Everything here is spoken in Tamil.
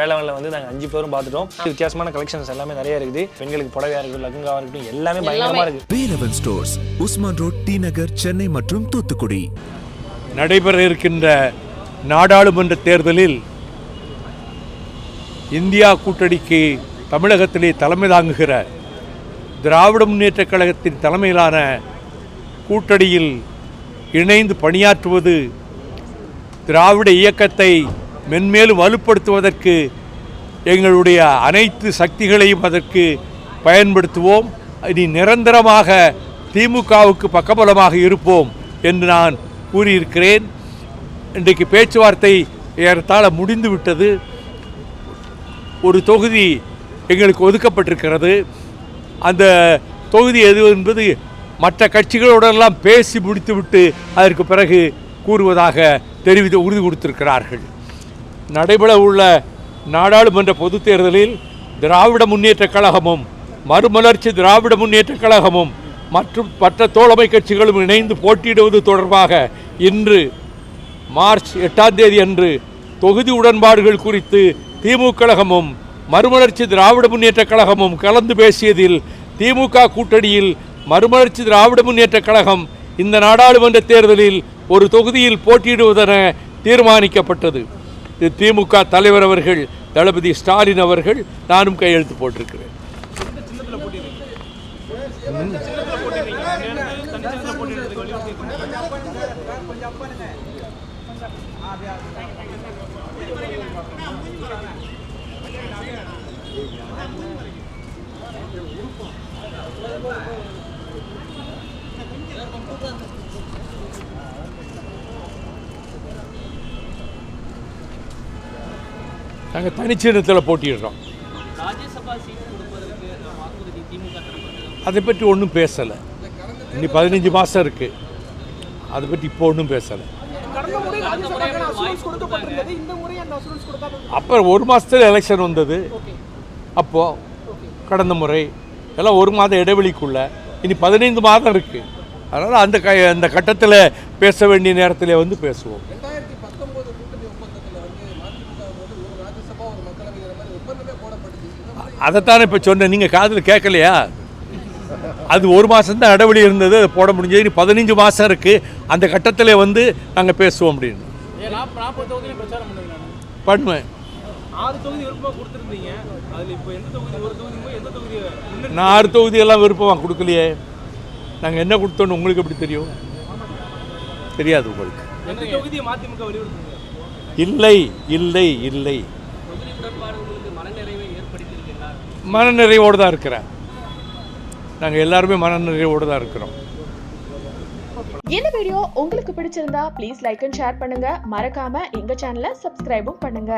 வேளாண்ல வந்து நாங்கள் அஞ்சு பேரும் பார்த்துட்டோம். வித்தியாசமான கலெக்ஷன்ஸ் எல்லாமே நிறைய இருக்குது. பெண்களுக்கு புடவையா இருக்கட்டும் லகுங்காவா இருக்கட்டும் எல்லாமே பயங்கரமா இருக்கு. Velavan stores Usman road T Nagar Chennai மற்றும் தூத்துக்குடி. நடைபெற இருக்கின்ற நாடாளுமன்ற தேர்தலில் இந்தியா கூட்டணிக்கு தமிழகத்திலே தலைமை தாங்குகிற திராவிட முன்னேற்றக் கழகத்தின் தலைமையிலான கூட்டணியில் இணைந்து பணியாற்றுவது திராவிட இயக்கத்தை மென்மேலும் வலுப்படுத்துவதற்கு எங்களுடைய அனைத்து சக்திகளையும் அதற்கு பயன்படுத்துவோம். இனி நிரந்தரமாக திமுகவுக்கு பக்கபலமாக இருப்போம் என்று நான் கூறியிருக்கிறேன். இன்றைக்கு பேச்சுவார்த்தை ஏறத்தாழ முடிந்துவிட்டது. ஒரு தொகுதி எங்களுக்கு ஒதுக்கப்பட்டிருக்கிறது. அந்த தொகுதி எது என்பது மற்ற கட்சிகளோடெல்லாம் பேசி முடித்துவிட்டு அதற்கு பிறகு கூறுவதாக தெரிவித்து உறுதி கொடுத்திருக்கிறார்கள். நடைபெற உள்ள நாடாளுமன்ற பொதுத் தேர்தலில் திராவிட முன்னேற்றக் கழகமும் மறுமலர்ச்சி திராவிட முன்னேற்றக் கழகமும் மற்றும் மற்ற தோழமை கட்சிகளும் இணைந்து போட்டியிடுவது தொடர்பாக இன்று மார்ச் எட்டாம் தேதி அன்று தொகுதி உடன்பாடுகள் குறித்து திமுக கழகமும் மறுமலர்ச்சி திராவிட முன்னேற்றக் கழகமும் கலந்து பேசியதில் திமுக கூட்டணியில் மறுமலர்ச்சி திராவிட முன்னேற்றக் கழகம் இந்த நாடாளுமன்ற தேர்தலில் ஒரு தொகுதியில் போட்டியிடுவதென தீர்மானிக்கப்பட்டது. திமுக தலைவர் அவர்கள் தளபதி ஸ்டாலின் அவர்கள் நானும் கையெழுத்து போட்டிருக்கிறேன் Thank you. வாக்குறுதி திமுக தரப்பட்டது அதை பற்றி ஒன்றும் பேசலை. இன்னி பதினஞ்சு மாதம் இருக்குது அதை பற்றி இப்போ ஒன்றும் பேசலை. அப்புறம் ஒரு மாதத்தில் எலெக்ஷன் வந்தது. அப்போது கடந்த முறை எல்லாம் ஒரு மாத இடைவெளிக்குள்ள. இனி பதினைந்து மாதம் இருக்குது அதனால் அந்த க அந்த கட்டத்தில் பேச வேண்டிய நேரத்தில் வந்து பேசுவோம். அதைத்தானே இப்போ சொன்னேன். நீங்கள் காதில் கேட்கலையா? அது ஒரு மாதம் தான் இடைவெளி இருந்தது. அதை போட முடிஞ்சது. இனி பதினஞ்சு மாதம் இருக்குது அந்த கட்டத்தில் வந்து நாங்கள் பேசுவோம் அப்படின்னு. பண்ணுவேன். நான் ஆறு தொகுதியெல்லாம் விருப்பமாக கொடுக்கலையே. நாங்கள் என்ன கொடுத்தோன்னு உங்களுக்கு எப்படி தெரியும்? தெரியாது உங்களுக்கு. இல்லை இல்லை இல்லை தொகுதி உடன்பாடு உங்களுக்கு மனநிறைவை ஏற்படுத்தியிருக்கிறதா மனநிறைவோடு தான் இருக்கிறேன். நாங்கள் எல்லாருமே மனநிறைவோடு தான் இருக்கிறோம். இந்த வீடியோ உங்களுக்கு பிடிச்சிருந்தா ப்ளீஸ் லைக் அண்ட் ஷேர் பண்ணுங்க. மறக்காம எங்க சேனலை சப்ஸ்கிரைபும் பண்ணுங்க.